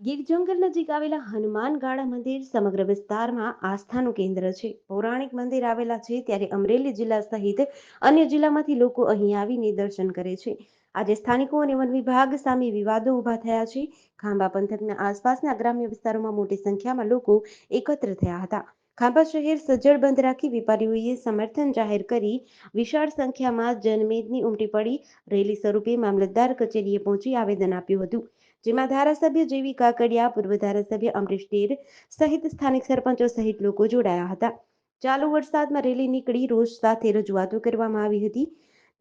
ગીર જંગલ નજીક આવેલા હનુમાન ગાળા મંદિર સમગ્ર વિસ્તારમાં આસ્થાનું કેન્દ્ર છે. પૌરાણિક મંદિર આવેલા છે ત્યારે અમરેલી જિલ્લા સહિત અન્ય જિલ્લામાંથી લોકો અહીં આવીને દર્શન કરે છે. આજે સ્થાનિકો અને વન વિભાગ સામે વિવાદો ઊભા થયા છે. ખાંભા પંથકના આસપાસના ગ્રામ્ય વિસ્તારોમાં મોટી સંખ્યામાં લોકો એકત્ર થયા હતા. ખાંભા શહેર સજ્જડ બંધ રાખી વેપારીઓએ સમર્થન જાહેર કરી વિશાળ સંખ્યામાં જનમેદની ઉમટી પડી. રેલી સ્વરૂપે મામલતદાર કચેરીએ પહોંચી આવેદન આપ્યું હતું. જેમાં ધારાસભ્ય જેવી કાકડિયા, પૂર્વ ધારાસભ્ય અમરીશ સહિત સ્થાનિક સરપંચો સહિત લોકો જોડાયા હતા. ચાલુ વરસાદમાં રેલી નીકળી રોષ સાથે રજૂઆતો કરવામાં આવી હતી.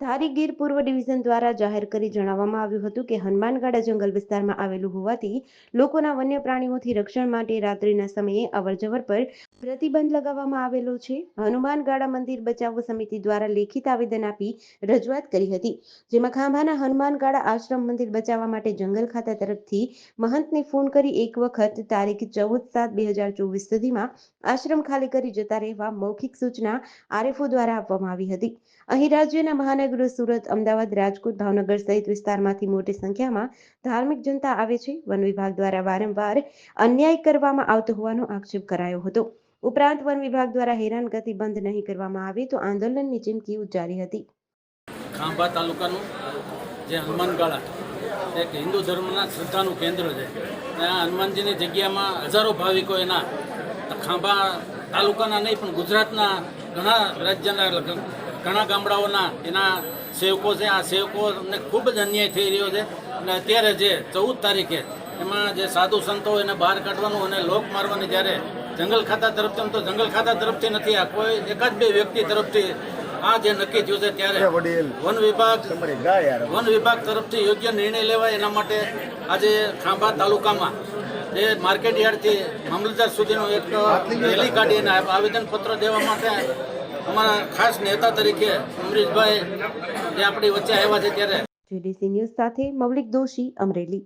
ધારી ગીર પૂર્વ ડિવિઝન દ્વારા જાહેર કરી જણાવવામાં આવ્યું હતું કે હનુમાનગાડા જંગલ વિસ્તારમાં આવેલું હોવાથી લોકોના વન્ય પ્રાણીઓથી રક્ષણ માટે રાત્રિના સમયે અવરજવર પર પ્રતિબંધ લગાવવામાં આવેલો છે. હનુમાનગાડા મંદિર બચાવો સમિતિ દ્વારા લેખિત આવેદન આપી રજૂઆત કરી હતી, જેમાં ખાંભાના હનુમાનગાડા આશ્રમ મંદિર બચાવવા માટે જંગલ ખાતા તરફથી મહંતને ફોન કરી એક વખત તારીખ ચૌદ સાત બે હજાર ચોવીસ સુધીમાં આશ્રમ ખાલી કરી જતા રહેવા મૌખિક સૂચના આરએફઓ દ્વારા આપવામાં આવી હતી. અહીં રાજ્યના મહાનગરો સુરત, અમદાવાદ, રાજકોટ, ભાવનગર સહિત વિસ્તારમાંથી મોટી સંખ્યામાં ધાર્મિક જનતા આવે છે. વન વિભાગ દ્વારા વારંવાર અન્યાય કરવામાં આવતો હોવાનો આક્ષેપ કરાયો હતો. ઉપરાંત વન વિભાગ દ્વારા હેરાનગતિ બંધ નહીં કરવામાં આવે તો આંદોલનની ચીમકી ઉચ્ચારી હતી. ખાંભા તાલુકાનું જે હનુમાનગાળા એક હિન્દુ ધર્મના શ્રદ્ધાનું કેન્દ્ર છે. અને હનુમાનજીની જગ્યામાં હજારો ભાવિકો એના ખાંભા તાલુકાના નહીં પણ ગુજરાતના ઘણા રાજ્યના ઘણા ગામડાઓના એના સેવકો છે. આ સેવકોને ખૂબ જ અન્યાય થઈ રહ્યો છે. અને અત્યારે જે ચૌદ તારીખે એમાં જે સાધુ સંતો એને બહાર કાઢવાનું અને લોક મારવાની જ્યારે જંગલ ખાતા તરફથી આમ તો જંગલ ખાતા તરફથી નથી આ કોઈ એકાદ બે વ્યક્તિ તરફથી આ જે નક્કી થયું છે ત્યારે વન વિભાગ વન વિભાગ તરફથી યોગ્ય નિર્ણય લેવાય એના માટે આજે ખાંભા તાલુકામાં જે માર્કેટ યાર્ડથી મામલતદાર સુધીનો એક રેલી કાઢીને આવેદનપત્ર દેવા માટે અમારા ખાસ નેતા તરીકે અમરીશભાઈ જે આપણી વચ્ચે આવ્યા છે ત્યારે. જીડીસી ન્યૂઝ સાથે મૌલિક દોશી અમરેલી.